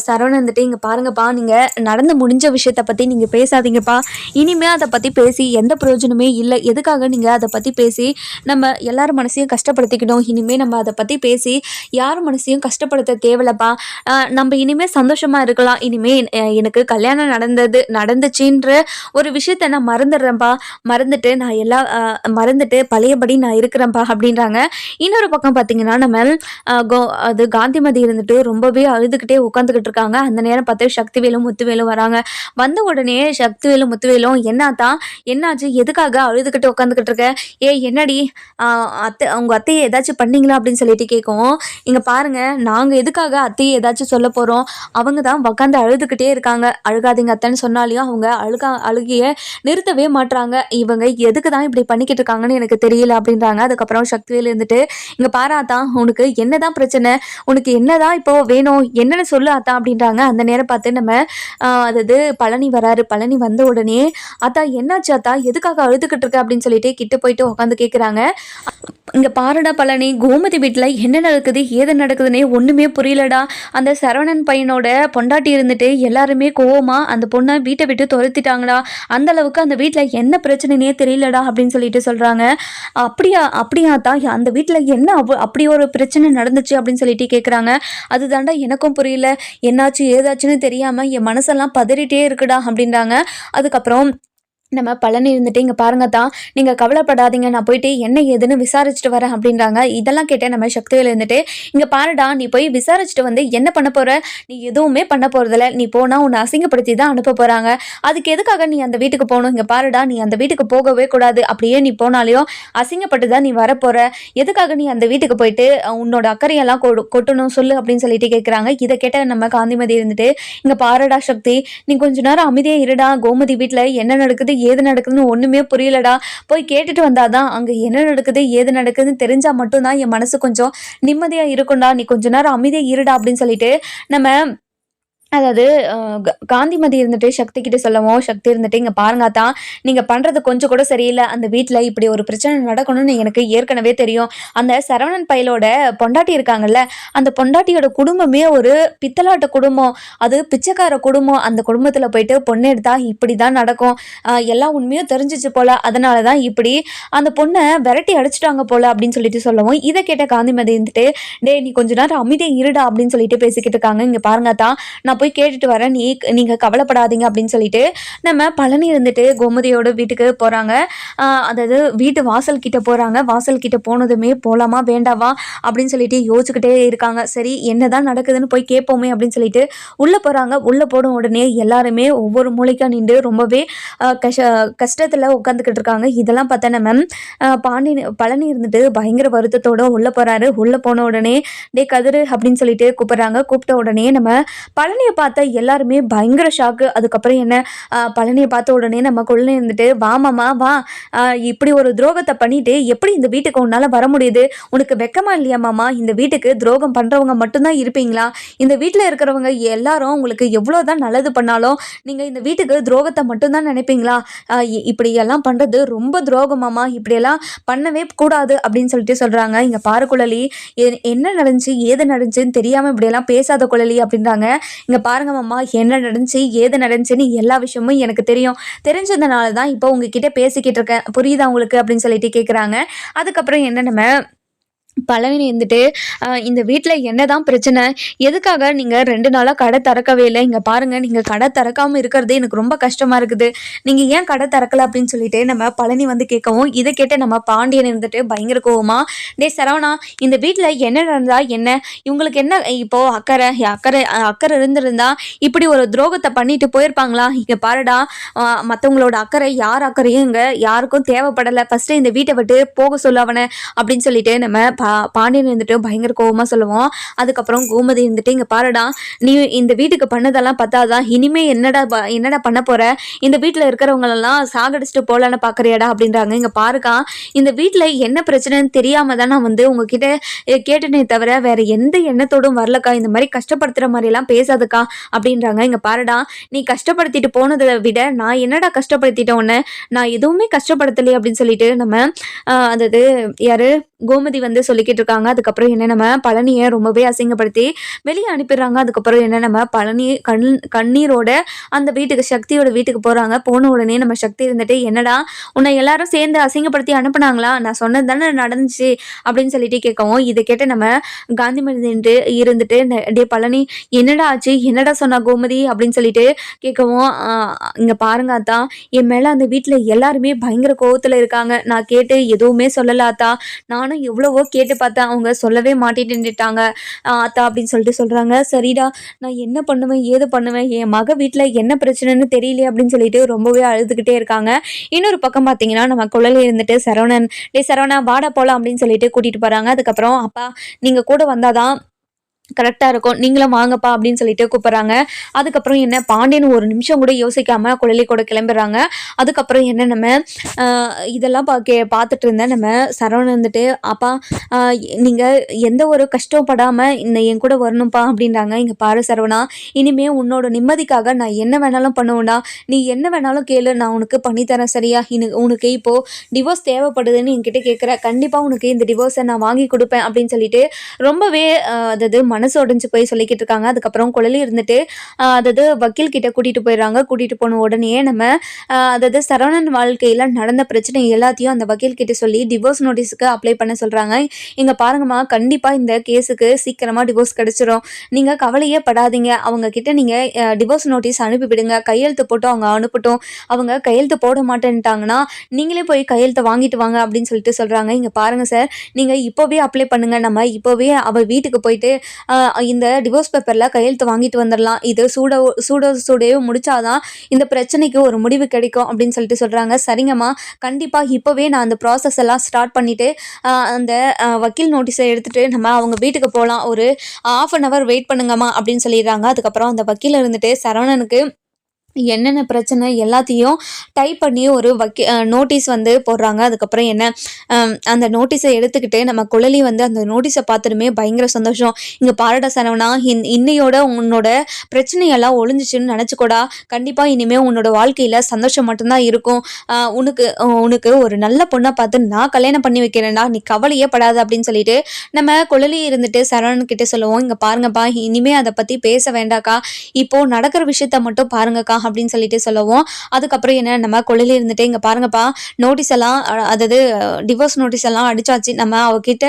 சரவணன் வந்துட்டு இங்கே பாருங்கப்பா நீங்கள் நடந்து முடிஞ்ச விஷயத்தை பற்றி நீங்கள் பேசாதீங்கப்பா. இனிமேல் அதை பற்றி பேசி எந்த பிரயோஜனமே இல்லை. எதுக்காக நீங்கள் அதை பற்றி பேசி நம்ம எல்லார் மனசையும் கஷ்டப்படுத்திக்கணும். இனிமேல் நம்ம அதை பற்றி பேசி யார் மனசையும் கஷ்டப்படுத்த தேவையில்லப்பா. நம்ம இனிமேல் சந்தோஷமாக இருக்கலாம். இனிமேல் எனக்கு கல்யாணம் நடந்தது நடந்துச்சுன்ற ஒரு விஷயத்த நான் மறந்துடுறேன்ப்பா. மறந்துட்டு நான் எல்லா மறந்துட்டு பழையபடி நான் இருக்கிறேன்ப்பா அப்படின்றாங்க. இன்னொரு பக்கம் பார்த்தீங்கன்னா நம்ம கோ அது காந்திமதி இருந்துட்டு ரொம்பவே அழுதுகிட்டே உட்காந்துக்கிட்டு இருக்காங்க. அந்த நேரம் பார்த்து சக்திவேலும் முத்துவேலும் வராங்க. வந்த உடனே சக்திவேலும் முத்துவேலும் என்னத்தான் என்னாச்சு? எதுக்காக அழுதுகிட்டு உட்காந்துக்கிட்டு இருக்க? ஏ என்னடி? அத்தை அவங்க அத்தையை ஏதாச்சும் பண்ணீங்களா? அப்படின்னு சொல்லிட்டு கேட்கும். இங்கே பாருங்க நாங்கள் எதுக்காக அத்தையை ஏதாச்சும் சொல்ல போகிறோம் அவங்க தான் உட்காந்து அழுதுகிட்டே இருக்காங்க. அழுகாதீங்க அத்தைன்னு சொன்னாலையும் அவங்க அழுகா அழுகிய நிறுத்தவே மாட்றாங்க. இவங்க எதுக்கு தான் இப்படி பண்ணிக்கிட்டு இருக்காங்கன்னு எனக்கு தெரியல அப்படின்றாங்க. அதுக்கப்புறம் சக்திவேல் இருந்துட்டு இங்கே பாராத்தான் உனக்கு என்னதான் பிரச்சனை? உனக்கு என்னதான் இப்போ வேணும்? என்னன்னு சொல்லு அத்தா அப்படின்றாங்க. அந்த நேரம் பார்த்து நம்ம அதாவது பழனி வராரு. பழனி வந்த உடனே அத்தா என்னாச்சு அத்தா? எதுக்காக அழுதுகிட்டு இருக்க? அப்படின்னு சொல்லிட்டு கிட்ட போயிட்டு உட்காந்து கேட்குறாங்க இங்கே பாருடா பழனி கோமதி வீட்டில் என்ன நடக்குது? ஏது நடக்குதுன்னே ஒன்றுமே புரியலடா. அந்த சரவணன் பையனோட பொண்டாட்டி இருந்துட்டு எல்லாருமே கோவமா அந்த பொண்ணை வீட்டை விட்டு துரத்திட்டாங்கடா. அந்த அளவுக்கு அந்த வீட்டில் என்ன பிரச்சனைனே தெரியலடா அப்படின்னு சொல்லிட்டு சொல்கிறாங்க அப்படியா அப்படியா தான் அந்த வீட்டில் என்ன அப்படி ஒரு பிரச்சனை நடந்துச்சு? அப்படின்னு சொல்லிட்டு கேட்குறாங்க அதுதாண்டா எனக்கும் புரியல. என்னாச்சு ஏதாச்சுன்னு தெரியாமல் என் மனசெல்லாம் பதறிட்டே இருக்குடா அப்படின்றாங்க. அதுக்கப்புறம் நம்ம பழனி இருந்துட்டு இங்கே பாருங்க தான் நீங்கள் கவலைப்படாதீங்க நான் போயிட்டு என்ன ஏதுன்னு விசாரிச்சுட்டு வரேன் அப்படின்றாங்க. இதெல்லாம் கேட்டேன் நம்ம சக்தியில் இருந்துட்டு இங்கே பாருடா நீ போய் விசாரிச்சுட்டு வந்து என்ன பண்ண போகிற நீ எதுவுமே பண்ண போகிறதில்ல நீ போனால் உன்னை அசிங்கப்படுத்தி தான் அனுப்ப போகிறாங்க அதுக்கு எதுக்காக நீ அந்த வீட்டுக்கு போகணும்? இங்கே பாருடா நீ அந்த வீட்டுக்கு போகவே கூடாது. அப்படியே நீ போனாலையும் அசிங்கப்பட்டு தான் நீ வரப்போகிற எதுக்காக நீ அந்த வீட்டுக்கு போயிட்டு உன்னோட அக்கறையெல்லாம் கொடு கொட்டணும் சொல்லு அப்படின்னு சொல்லிட்டு கேட்குறாங்க இதை கேட்ட நம்ம காந்திமதி இருந்துட்டு இங்கே பாருடா சக்தி நீ கொஞ்ச நேரம் அமைதியாக இருடா. கோமதி வீட்டில் என்ன நடக்குது ஏது நடக்குதுன்னு ஒன்றுமே புரியலடா. போய் கேட்டுட்டு வந்தாதான் அங்கே என்ன நடக்குது ஏது நடக்குதுன்னு தெரிஞ்சால் மட்டும்தான் என் மனசு கொஞ்சம் நிம்மதியாக இருக்கும்டா. நீ கொஞ்ச நேரம் அமைதியாக இருடா அப்படின்னு சொல்லிட்டு நம்ம அதாவது க காந்திமதி இருந்துட்டு சக்தி கிட்ட சொல்லவும், சக்தி இருந்துட்டு, இங்கே பாருங்க தான் நீங்கள் பண்ணுறது கொஞ்சம் கூட சரியில்லை அந்த வீட்டில் இப்படி ஒரு பிரச்சனை நடக்கணும்னு எனக்கு ஏற்கனவே தெரியும். அந்த சரவணன் பயலோட பொண்டாட்டி இருக்காங்கல்ல, அந்த பொண்டாட்டியோட குடும்பமே ஒரு பித்தலாட்ட குடும்பம். அது பிச்சைக்கார குடும்பம். அந்த குடும்பத்தில் போயிட்டு பொண்ணு எடுத்தா இப்படி தான் நடக்கும். எல்லா உண்மையும் தெரிஞ்சுச்சு போல. அதனால தான் இப்படி அந்த பொண்ணை விரட்டி அடிச்சிட்டாங்க போல" அப்படின்னு சொல்லிட்டு சொல்லவும், இதை கேட்ட காந்திமதி இருந்துட்டு, டே நீ கொஞ்ச நேரம் அமைதியா இருடா" அப்படின்னு சொல்லிட்டு பேசிக்கிட்டு இருக்காங்க. இங்கே பாருங்க தான் நான் போய் கேட்டுட்டு வரேன். நீ நீங்க கவலைப்படாதீங்க" அப்படின்னு சொல்லிட்டு நம்ம பழனி இருந்துட்டு கோமதியோட வீட்டுக்கு போறாங்க. அதாவது வீட்டு வாசல் கிட்ட போறாங்க. வாசல் கிட்ட போனதுமே போலாமா வேண்டாவா அப்படின்னு சொல்லிட்டு யோசிச்சுக்கிட்டே இருக்காங்க. சரி என்னதான் நடக்குதுன்னு போய் கேட்போமே அப்படின்னு சொல்லிட்டு உள்ள போறாங்க. உள்ள போன உடனே எல்லாருமே ஒவ்வொரு மூலைக்கா நின்று ரொம்பவே கஷ கஷ்டத்துல உட்காந்துக்கிட்டு இருக்காங்க. இதெல்லாம் பார்த்தா நம்ம பாண்டி பழனி இருந்துட்டு பயங்கர வருத்தத்தோட உள்ள போறாரு. உள்ள போன உடனே டே கதிரு அப்படின்னு சொல்லிட்டு கூப்பிடுறாங்க. கூப்பிட்ட உடனே நம்ம பழனி பழனியை பார்த்த எல்லாருமே பயங்கர ஷாக்கு. அதுக்கப்புறம் என்ன பழனியை பார்த்த உடனே நம்ம கொள்ளை இருந்துட்டு, வாமாமா வா. இப்படி ஒரு துரோகத்தை பண்ணிட்டு எப்படி இந்த வீட்டுக்கு உன்னால வர முடியுது? உனக்கு வெக்கமா இல்லையா மாமா? இந்த வீட்டுக்கு துரோகம் பண்றவங்க மட்டும்தான் இருப்பீங்களா? இந்த வீட்டில் இருக்கிறவங்க எல்லாரும் உங்களுக்கு எவ்வளோ தான் நல்லது பண்ணாலும், நீங்க இந்த வீட்டுக்கு துரோகத்தை மட்டும்தான் நினைப்பீங்களா? இப்படி எல்லாம் பண்றது ரொம்ப துரோகமாமா இப்படியெல்லாம் பண்ணவே கூடாது" அப்படின்னு சொல்லிட்டு சொல்றாங்க. "இங்க பாரு குழலி, என்ன நடந்துச்சு? ஏது நடந்துச்சுன்னு தெரியாம இப்படியெல்லாம் பேசாத குழலி" அப்படின்றாங்க. "இங்க பாருங்க மாமா, என்ன நடந்துச்சு? ஏது நடந்துச்சுன்னு எல்லா விஷயமும் எனக்கு தெரியும். தெரிஞ்சதுனால தான் இப்போ உங்ககிட்ட பேசிக்கிட்டு இருக்கேன். புரியுதா உங்களுக்கு?" அப்படின்னு சொல்லிட்டு கேட்குறாங்க. அதுக்கப்புறம் என்ன நம்ம பழனி இருந்துட்டு, இந்த இந்த என்ன என்னதான் பிரச்சனை? எதுக்காக நீங்கள் ரெண்டு நாளாக கடை திறக்கவே இல்லை இங்கே பாருங்கள் நீங்கள் கடை திறக்காமல் இருக்கிறதே எனக்கு ரொம்ப கஷ்டமாக இருக்குது. நீங்கள் ஏன் கடை திறக்கல?" அப்படின்னு சொல்லிட்டு நம்ம பழனி வந்து கேட்கவும், இதை கேட்டு நம்ம பாண்டியன் இருந்துட்டு பயங்கர கோவமா, டே சரவணா, இந்த வீட்டில் என்ன நடந்தா என்ன? இவங்களுக்கு என்ன இப்போது அக்கறை? அக்கறை அக்கறை இருந்திருந்தா இப்படி ஒரு துரோகத்தை பண்ணிட்டு போயிருப்பாங்களா? இங்கே பாருடா, மற்றவங்களோட அக்கறை யார் அக்கறையும் இங்கே யாருக்கும் தேவைப்படலை ஃபஸ்ட்டு இந்த வீட்டை விட்டு போக சொல்லு அப்படின்னு சொல்லிட்டு நம்ம பா பாண்டியன் இருந்துட்டு பயங்கர கோவமா சொல்லுவோம். அதுக்கப்புறம் கோமதி இருந்துட்டு, "இங்க பாருடா, நீ இந்த வீட்டுக்கு பண்ணதெல்லாம் பார்த்தாதான் இனிமே என்னடா ப என்னடா பண்ண போற? இந்த வீட்டில் இருக்கிறவங்களெல்லாம் சாகடிச்சுட்டு போலான்னு பார்க்குறியாடா?" அப்படின்றாங்க. "இங்க பாருக்கா, இந்த வீட்டில் என்ன பிரச்சனைன்னு தெரியாம தான் நான் வந்து உங்ககிட்ட கேட்டனே கேட்டேனே தவிர, வேற எந்த எண்ணத்தோடும் வரலக்கா. இந்த மாதிரி கஷ்டப்படுத்துற எல்லாம் பேசாதுக்கா அப்படின்றாங்க. "இங்க பாருடா, நீ கஷ்டப்படுத்திட்டு போனதை விட நான் என்னடா கஷ்டப்படுத்திட்டேன் உன்ன? நான் எதுவுமே கஷ்டப்படுத்தலை அப்படின்னு சொல்லிட்டு நம்ம அதாவது யாரு கோமதி வந்து சொல்லிக்கிட்டு இருக்காங்க. அதுக்கப்புறம் என்ன நம்ம பழனியை ரொம்பவே அசிங்கப்படுத்தி வெளியே அனுப்பிடுறாங்க. அதுக்கப்புறம் என்ன நம்ம பழனி கண் கண்ணீரோட அந்த வீட்டுக்கு சக்தியோட வீட்டுக்கு போறாங்க. போன உடனே நம்ம சக்தி இருந்துட்டு, "என்னடா உன்னை எல்லாரும் சேர்ந்து அசிங்கப்படுத்தி அனுப்புனாங்களா? நான் சொன்னது தானே நடந்துச்சு" அப்படின்னு சொல்லிட்டு கேட்கவும், இதை கேட்டு நம்ம காந்தி மனிதன்ட்டு இருந்துட்டு, "டேய் பழனி என்னடா ஆச்சு? என்னடா சொன்னா கோமதி?" அப்படின்னு சொல்லிட்டு கேட்கவும், இங்கே இங்க பாருங்க அத்தா என் மேல அந்த வீட்டில் எல்லாருமே பயங்கர கோவத்துல இருக்காங்க. நான் கேட்டு எதுவுமே சொல்லலாத்தா நான் நானும் எவ்வளவோ கேட்டு பார்த்தேன். அவங்க சொல்லவே மாட்டேன்ட்டாங்க அ ஆத்தா" அப்படின்னு சொல்லிட்டு சொல்கிறாங்க "சரிடா, நான் என்ன பண்ணுவேன்? ஏது பண்ணுவேன்? என் மக வீட்டில் என்ன பிரச்சனைன்னு தெரியலையே" அப்படின்னு சொல்லிட்டு ரொம்பவே அழுதுகிட்டே இருக்காங்க. இன்னொரு பக்கம் பார்த்தீங்கன்னா, நம்ம குழந்தை இருந்துட்டு சரவணன், "டேய் சரவணா வாடா போகலாம் அப்படின்னு சொல்லிட்டு கூட்டிகிட்டு போகிறாங்க அதுக்கப்புறம், "அப்பா நீங்கள் கூட வந்தால் தான் கரெக்டாக இருக்கும். நீங்களும் வாங்கப்பா" அப்படின்னு சொல்லிட்டு கூப்பிட்றாங்க அதுக்கப்புறம் என்ன பாண்டியன் ஒரு நிமிஷம் கூட யோசிக்காமல் குழலி கூட கிளம்புறாங்க அதுக்கப்புறம் என்ன நம்ம இதெல்லாம் பா கே பார்த்துட்டு இருந்தேன் நம்ம சரவணன் வந்துட்டு "அப்பா நீங்கள் எந்த ஒரு கஷ்டப்படாமல் இந்த என் கூட வரணும்ப்பா" அப்படின்றாங்க. இங்கே பாரு சரவணா, இனிமே உன்னோட நிம்மதிக்காக நான் என்ன வேணாலும் பண்ணுவேன்னா நீ என்ன வேணாலும் கேளு. நான் உனக்கு பண்ணித்தரேன் சரியா? இனி உனக்கு இப்போது டிவோர்ஸ் தேவைப்படுதுன்னு என்கிட்ட கேட்குற. கண்டிப்பாக உனக்கு இந்த டிவோர்ஸை நான் வாங்கி கொடுப்பேன் அப்படின்னு சொல்லிட்டு ரொம்பவே அ அதாவது மனசு உடைஞ்சு போய் சொல்லிக்கிட்டு இருக்காங்க. அதுக்கப்புறம் குழலி இருந்துட்டு, அதாவது வக்கீல் கிட்ட கூட்டிட்டு போயிடுறாங்க. கூட்டிட்டு போன உடனேயே நம்ம அதாவது சரவணன் வாழ்க்கையில நடந்த பிரச்சனை எல்லாத்தையும் அந்த வக்கீல் கிட்ட சொல்லி டிவோர்ஸ் நோட்டீஸ்க்கு அப்ளை பண்ண சொல்றாங்க. "இங்க பாருங்கம்மா, கண்டிப்பா இந்த கேஸுக்கு சீக்கிரமா டிவோர்ஸ் கிடச்சிரும் நீங்க கவலையே படாதீங்க. அவங்க கிட்ட நீங்க டிவோர்ஸ் நோட்டீஸ் அனுப்பிவிடுங்க கையெழுத்து போட்டு அவங்க அனுப்பட்டும். அவங்க கையெழுத்து போட மாட்டேன்ட்டாங்கன்னா, நீங்களே போய் கையெழுத்தை வாங்கிட்டு வாங்க" அப்படின்னு சொல்லிட்டு சொல்றாங்க. "இங்க பாருங்க சார், நீங்க இப்போவே அப்ளை பண்ணுங்க. நம்ம இப்போவே அவ வீட்டுக்கு போயிட்டு இந்த டிவோர்ஸ் பேப்பரில் கையெழுத்து வாங்கிட்டு வந்துடலாம். இது சூட சூட சூடையோ முடிச்சா தான் இந்த பிரச்சனைக்கு ஒரு முடிவு கிடைக்கும்" அப்படின்னு சொல்லிட்டு சொல்கிறாங்க "சரிங்கம்மா, கண்டிப்பாக இப்போவே நான் அந்த ப்ராசஸ் எல்லாம் ஸ்டார்ட் பண்ணிவிட்டு அந்த வக்கீல் நோட்டீஸை எடுத்துகிட்டு நம்ம அவங்க வீட்டுக்கு போகலாம் ஒரு 1/2 அன் ஹவர் வெயிட் பண்ணுங்கம்மா" அப்படின்னு சொல்லிடுறாங்க. அதுக்கப்புறம் அந்த வக்கீல் இருந்துட்டு சரவணனுக்கு என்னென்ன பிரச்சனை எல்லாத்தையும் டைப் பண்ணி ஒரு வக்கி நோட்டீஸ் வந்து போடுறாங்க. அதுக்கப்புறம் என்ன? அந்த நோட்டீஸை எடுத்துக்கிட்டு நம்ம குழலி வந்து அந்த நோட்டீஸை பார்த்துட்டுமே பயங்கர சந்தோஷம். இங்கே பாரட சரவணா இன் இன்னையோட உன்னோட பிரச்சனையெல்லாம் ஒளிஞ்சிச்சுன்னு நினச்சிக்கூடா. கண்டிப்பாக இனிமேல் உன்னோட வாழ்க்கையில் சந்தோஷம் மட்டும்தான் இருக்கும். உனக்கு உனக்கு ஒரு நல்ல பொண்ணை பார்த்து நான் கல்யாணம் பண்ணி வைக்கிறேன்டா. நீ கவலையே படாது அப்படின்னு சொல்லிட்டு நம்ம குழலி இருந்துட்டு சரவணன் கிட்டே சொல்லுவோம். இங்கே பாருங்கப்பா இனிமேல் அதை பற்றி பேச வேண்டாக்கா. இப்போது நடக்கிற விஷயத்த மட்டும் பாருங்கக்கா. அப்படின்னு சொல்லிட்டு சொல்லுவோம். அதுக்கப்புறம் என்ன நம்ம கொள்ளையில இருந்துட்டு இங்கே பாருங்கப்பா நோட்டீஸ் எல்லாம் அதாவது டிவோர்ஸ் நோட்டீஸ் எல்லாம் அடிச்சாச்சு. நம்ம அவகிட்ட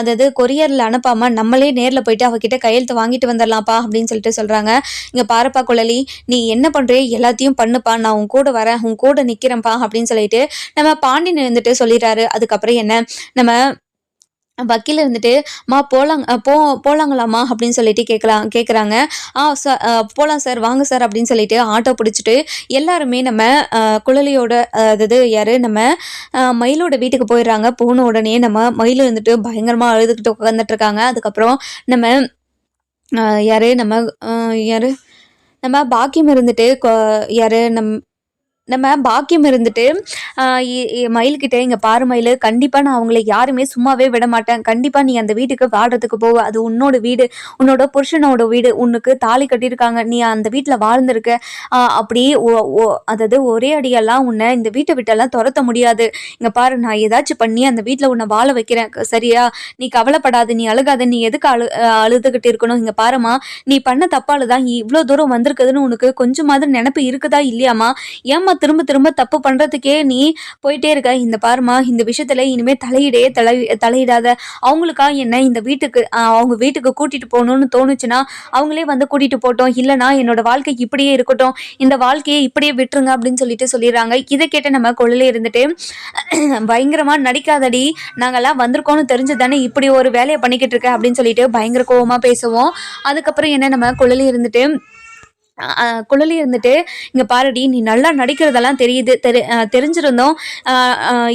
அதாவது கொரியரில் அனுப்பாம நம்மளே நேரில் போயிட்டு அவகிட்ட கையெழுத்து வாங்கிட்டு வந்துடலாம்ப்பா அப்படின்னு சொல்லிட்டு சொல்கிறாங்க இங்கே பாருப்பா குழலி நீ என்ன பண்ணுறியோ எல்லாத்தையும் பண்ணுப்பா. நான் உன் கூட வரேன் உன் கூட நிற்கிறேன்ப்பா அப்படின்னு சொல்லிட்டு நம்ம பாண்டியன் இருந்துட்டு சொல்லிடுறாரு. அதுக்கப்புறம் என்ன நம்ம வக்கீல் இருந்துட்டு மா போ போலாங்களாம்மா? அப்படின்னு சொல்லிட்டு கேட்கலாம் கேட்குறாங்க ஆ சார் போகலாம் சார் வாங்க சார் அப்படின்னு சொல்லிட்டு ஆட்டோ பிடிச்சிட்டு எல்லாருமே நம்ம குழலியோட அதாவது யார் நம்ம மயிலோட வீட்டுக்கு போயிடுறாங்க. போன உடனே நம்ம மயில் இருந்துட்டு பயங்கரமாக அழுதுகிட்டு உட்காந்துட்ருக்காங்க அதுக்கப்புறம் நம்ம யார் நம்ம யார் நம்ம பாக்கியம் இருந்துட்டு கொ- நம் நம்ம பாக்கியம் இருந்துட்டு மயில்கிட்ட இங்கே பாரு மயில் கண்டிப்பாக நான் அவங்கள யாருமே சும்மாவே விட மாட்டேன். கண்டிப்பாக நீ அந்த வீட்டுக்கு வாடுறதுக்கு போவ. அது உன்னோட வீடு உன்னோட புருஷனோட வீடு. உனக்கு தாலி கட்டியிருக்காங்க. நீ அந்த வீட்டில் வாழ்ந்துருக்க. அப்படி அதாவது ஒரே அடியெல்லாம் உன்னை இந்த வீட்டை விட்டெல்லாம் துரத்த முடியாது. இங்கே பாரு நான் ஏதாச்சும் பண்ணி அந்த வீட்டில் உன்னை வாழ வைக்கிறேன். சரியா? நீ கவலைப்படாத. நீ அழுகாத. நீ எதுக்கு அழு அழுதுகிட்டு இருக்கணும்? இங்கே பாருமா நீ பண்ண தப்பால தான் இவ்வளோ தூரம் வந்திருக்குதுன்னு உனக்கு கொஞ்சமாவது நினப்பு இருக்குதா? இல்லையாம்மா? ஏம்மா திரும்ப திரும்ப தப்பு பண்ணுறதுக்கே நீ போயிட்டே இருக்க. இந்த பாருமா இந்த விஷயத்துல இனிமே தலையிடே தலை தலையிடாத. அவங்களுக்கா என்ன? இந்த வீட்டுக்கு அவங்க வீட்டுக்கு கூட்டிட்டு போகணும்னு தோணுச்சுன்னா அவங்களே வந்து கூட்டிட்டு போட்டோம் இல்லைனா என்னோட வாழ்க்கை இப்படியே இருக்கட்டும். இந்த வாழ்க்கையை இப்படியே விட்டுருங்க அப்படின்னு சொல்லிட்டு சொல்லிடுறாங்க. இதை கேட்ட நம்ம கொள்ளையில இருந்துட்டு பயங்கரமா நடிக்காதடி. நாங்கெல்லாம் வந்திருக்கோம்னு தெரிஞ்சு தானே இப்படி ஒரு வேலையை பண்ணிக்கிட்டு இருக்க அப்படின்னு சொல்லிட்டு பயங்கர கோவமா பேசுவோம். அதுக்கப்புறம் என்ன நம்ம கொள்ளையில இருந்துட்டு குழலி இருந்துட்டு இங்கே பாருடி நீ நல்லா நடிக்கிறதெல்லாம் தெரியுது தெரி தெரிஞ்சிருந்தோம்.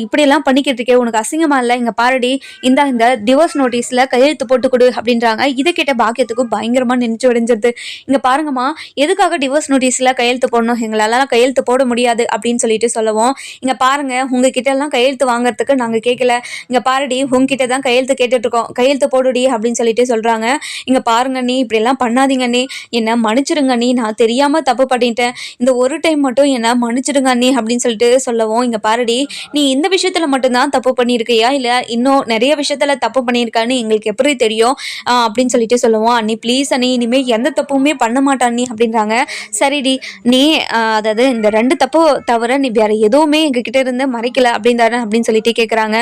இப்படியெல்லாம் பண்ணிக்கிட்டு இருக்கே உனக்கு அசிங்கமாக இல்லை. இங்கே பாருடி இந்த இந்த டிவோர்ஸ் நோட்டீஸில் கையெழுத்து போட்டு கொடு அப்படின்றாங்க. இதை கேட்ட பாக்கியத்துக்கும் பயங்கரமாக நினச்சி உடைஞ்சிருது இங்கே பாருங்கம்மா எதுக்காக டிவோர்ஸ் நோட்டீஸில் கையெழுத்து போடணும்? எங்களாலலாம் கையெழுத்து போட முடியாது அப்படின்னு சொல்லிட்டு சொல்லுவோம். இங்கே பாருங்கள் உங்ககிட்ட எல்லாம் கையெழுத்து வாங்குறதுக்கு நாங்கள் கேட்கல இங்கே பாருடி உங்ககிட்ட தான் கையெழுத்து கேட்டுட்ருக்கோம். கையெழுத்து போடுடி அப்படின்னு சொல்லிட்டு சொல்கிறாங்க இங்கே பாருங்க நீ இப்படியெல்லாம் பண்ணாதீங்க நீ. என்ன மன்னிச்சிருங்க நீ. நான் தெரியாமல் தப்பு பண்ணிட்டேன். இந்த ஒரு டைம் மட்டும் என்ன மன்னிச்சிடுங்க நீ அப்படின்னு சொல்லிட்டு சொல்லவும் இங்கே பாருடி நீ இந்த விஷயத்தில் மட்டும்தான் தப்பு பண்ணியிருக்கியா? இல்லை இன்னும் நிறைய விஷயத்தில் தப்பு பண்ணியிருக்கான்னு எங்களுக்கு எப்படி தெரியும்? அப்படின்னு சொல்லிட்டு சொல்லுவோம் அண்ணி ப்ளீஸ் அண்ணி இனிமேல் எந்த தப்புமே பண்ண மாட்டான் நீ அப்படின்றாங்க. சரிடி நீ அதாவது இந்த ரெண்டு தப்பு தவிர நீ வேற எதுவுமே எங்ககிட்ட இருந்து மறைக்கல அப்படின்றாரு அப்படின்னு சொல்லிட்டு கேட்குறாங்க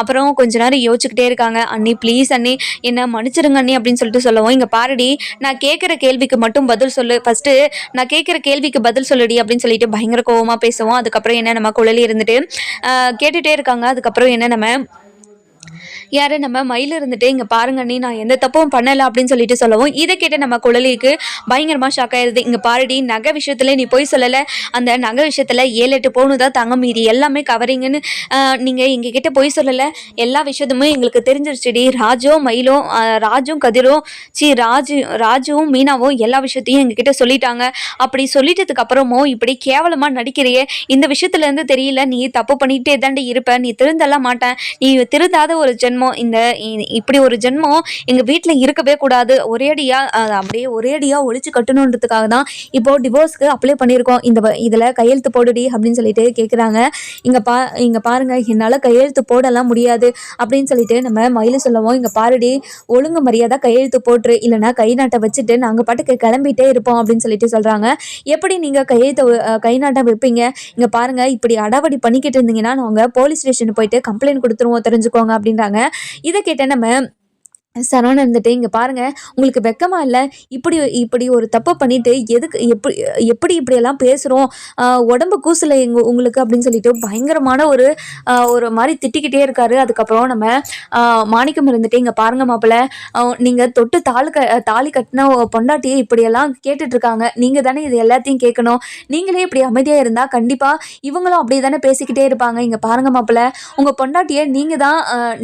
அப்புறம் கொஞ்ச நேரம் யோசிச்சுக்கிட்டே இருக்காங்க. அண்ணி ப்ளீஸ் அண்ணி என்ன மன்னிச்சிருங்க அண்ணி அப்படின்னு சொல்லிட்டு சொல்லுவோம் இங்கே பாருடி நான் கேட்குற கேள்விக்கு மட்டும் பதில் சொல்லு ஃபஸ்ட்டு நான் கேட்குற கேள்விக்கு பதில் சொல்லுடி அப்படின்னு சொல்லிட்டு பயங்கர கோவமாக பேசுவோம். அதுக்கப்புறம் என்ன நம்ம குழலி இருந்துட்டு கேட்டுகிட்டே கேட்டுட்டே இருக்காங்க. அதுக்கப்புறம் என்ன நம்ம யாரு நம்ம மயில் இருந்துட்டு இங்கே பாருங்க நீ நான் எந்த தப்பும் பண்ணலை அப்படின்னு சொல்லிட்டு சொல்லவும் இதை கேட்ட நம்ம குழலிக்கு பயங்கரமாக ஷாக் ஆயிடுது இங்கே பாருடி நகை விஷயத்துல நீ போய் சொல்லலை. அந்த நகை விஷயத்துல ஏழு எட்டு பவுனு தான் தங்கம். மீதி எல்லாமே கவரிங்கன்னு நீங்கள் எங்ககிட்ட போய் சொல்லலை. எல்லா விஷயத்துமே எங்களுக்கு தெரிஞ்சிருச்சுடி. ராஜோ மயிலும் ராஜும் கதிரும் சி ராஜு ராஜுவும் மீனாவும் எல்லா விஷயத்தையும் எங்ககிட்ட சொல்லிட்டாங்க. அப்படி சொல்லிட்டதுக்கு அப்புறமும் இப்படி கேவலமாக நடிக்கிறியே. இந்த விஷயத்துலேருந்து தெரியல நீ தப்பு பண்ணிகிட்டே தாண்டி இருப்ப. நீ திருந்தெல்லாம் மாட்டேன் நீ திருந்தாத ஒரு ஜென்மம் இந்த இ- இப்படி ஒரு ஜென்மம் எங்கள் வீட்டில் இருக்கவே கூடாது. ஒரேடியாக அப்படியே ஒரேடியாக ஒழிச்சு கட்டணுன்றதுக்காக தான் இப்போ டிவோர்ஸ்க்கு அப்ளை பண்ணியிருக்கோம். இந்த வ- இதில் கையெழுத்து போடுடி அப்படின்னு சொல்லிட்டு கேட்குறாங்க இங்கே பா இங்கே பாருங்க என்னால் கையெழுத்து போடலாம் முடியாது அப்படின்னு சொல்லிட்டு நம்ம மயில சொல்லவும். இங்கே பாருடி ஒழுங்கு மரியாதை கையெழுத்து போட்டுரு இல்லைன்னா கை நாட்டை வச்சுட்டு நாங்கள் பாட்டுக்கு கிளம்பிட்டே இருப்போம் அப்படின்னு சொல்லிட்டு சொல்கிறாங்க எப்படி நீங்கள் கையெழுத்து கை நாட்டம் வைப்பீங்க? இங்கே பாருங்க இப்படி அடாவடி பண்ணிக்கிட்டு இருந்தீங்கன்னா நாங்கள் போலீஸ் ஸ்டேஷன் போயிட்டு கம்ப்ளைண்ட் கொடுத்துருவோம் தெரிஞ்சுக்கோங்க அப்படின்றாங்க. இதை கேட்ட நம்ம சரவணன் இருந்துட்டு இங்கே பாருங்கள் உங்களுக்கு வெக்கமாக இல்லை? இப்படி இப்படி ஒரு தப்பு பண்ணிவிட்டு எதுக்கு எப்படி எப்படி இப்படியெல்லாம் பேசுகிறோம் உடம்பு கூசல எங்க உங்களுக்கு அப்படின்னு சொல்லிட்டு பயங்கரமான ஒரு ஒரு மாதிரி திட்டிக்கிட்டே இருக்காரு. அதுக்கப்புறம் நம்ம மாணிக்கம் இருந்துட்டு இங்கே பாருங்க மாப்பிள்ள நீங்கள் தொட்டு தாலு க தாலி கட்டின பொண்டாட்டியை இப்படியெல்லாம் கேட்டுட்ருக்காங்க. நீங்கள் தானே இது எல்லாத்தையும் கேட்கணும் நீங்களே இப்படி அமைதியாக இருந்தால் கண்டிப்பாக இவங்களும் அப்படியே தானே பேசிக்கிட்டே இருப்பாங்க. இங்கே பாருங்க மாப்பிள்ள உங்கள் பொண்டாட்டியை நீங்கள் தான்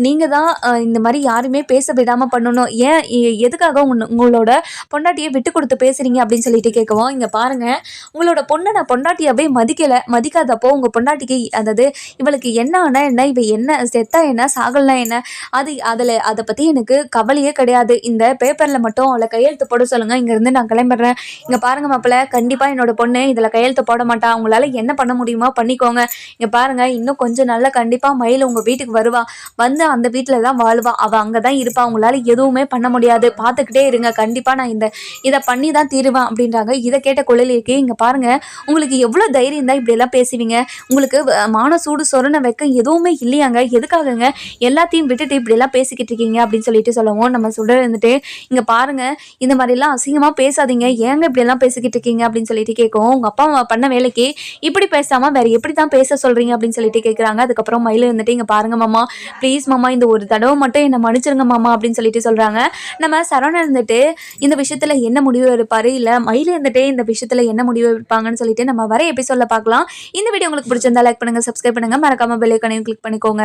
நீங்கள் தான் இந்த மாதிரி யாருமே பேச விடாமல் இல்லாமல் பண்ணணும். ஏன் எதுக்காக உங்க- உங்களோட பொண்டாட்டியை விட்டு கொடுத்து பேசுறீங்க அப்படின்னு சொல்லிட்டு கேட்கவும் இங்கே பாருங்க உங்களோட பொண்ணை நான் பொண்டாட்டியாவே மதிக்கலை மதிக்காதப்போ உங்கள் பொண்டாட்டிக்கு அதாவது இவளுக்கு என்ன ஆனால் என்ன இவ என்ன செத்தா என்ன சாகலனா என்ன அது அதில் அதை பற்றி எனக்கு கவலையே கிடையாது. இந்த பேப்பரில் மட்டும் அவளை கையெழுத்து போட சொல்லுங்கள் இங்கேருந்து நான் கிளம்பிடுறேன். இங்கே பாருங்க மாப்பிள்ள கண்டிப்பாக என்னோட பொண்ணு இதில் கையெழுத்து போட மாட்டா. உங்களால் என்ன பண்ண முடியுமோ பண்ணிக்கோங்க. இங்கே பாருங்க இன்னும் கொஞ்சம் நாளில் கண்டிப்பாக மயில் உங்கள் வீட்டுக்கு வருவா. வந்து அந்த வீட்டில் தான் வாழ்வா. அவள் அங்கே தான் இருப்பா உங்களால் எதுவுமே பண்ண முடியாது. பார்த்துக்கிட்டே இருங்க. கண்டிப்பாக நான் இந்த இதை பண்ணி தான் தீருவேன் அப்படின்றாங்க. இதை கேட்ட குழலிக்கு இங்கே பாருங்க. உங்களுக்கு எவ்வளோ தைரியம் தான் இப்படியெல்லாம் பேசுவீங்க? உங்களுக்கு மான சூடு சொரண வைக்க எதுவுமே இல்லையாங்க. எதுக்காகங்க எல்லாத்தையும் விட்டுட்டு இப்படியெல்லாம் பேசிக்கிட்டு இருக்கீங்க அப்படின்னு சொல்லிட்டு சொல்லவும். நம்ம சுடர் இருந்துட்டு இங்கே பாருங்க. இந்த மாதிரிலாம் அசிங்கமாக பேசாதீங்க. ஏங்க இப்படியெல்லாம் பேசிக்கிட்டு இருக்கீங்க அப்படின்னு சொல்லிட்டு கேட்கும். உங்கள் அப்பா அம்மா பண்ண வேலைக்கு இப்படி பேசாமல் வேற எப்படி தான் பேச சொல்கிறீங்க அப்படின்னு சொல்லிட்டு கேட்குறாங்க அதுக்கப்புறம் மயில் இருந்துட்டு இங்கே பாருங்க மாமா. ப்ளீஸ் மாமா இந்த ஒரு தடவை மட்டும் என்னை மன்னிச்சிருங்க மாமா அப்படின்னு சொல்லிட்டு சொல்கிறாங்க நம்ம சரவணன் இருந்துட்டு இந்த விஷயத்தில் என்ன முடிவு எடுப்பார்? இல்லை மயில் இருந்துட்டு இந்த விஷயத்தில் என்ன முடிவு எடுப்பாங்கன்னு சொல்லிட்டு நம்ம வர எபிசோடில் பார்க்கலாம். இந்த வீடியோ உங்களுக்கு பிடிச்சிருந்தா லைக் பண்ணுங்கள் சப்ஸ்கிரைப் பண்ணுங்கள் மறக்காமல் பெல் கிளிக் பண்ணிக்கோங்க.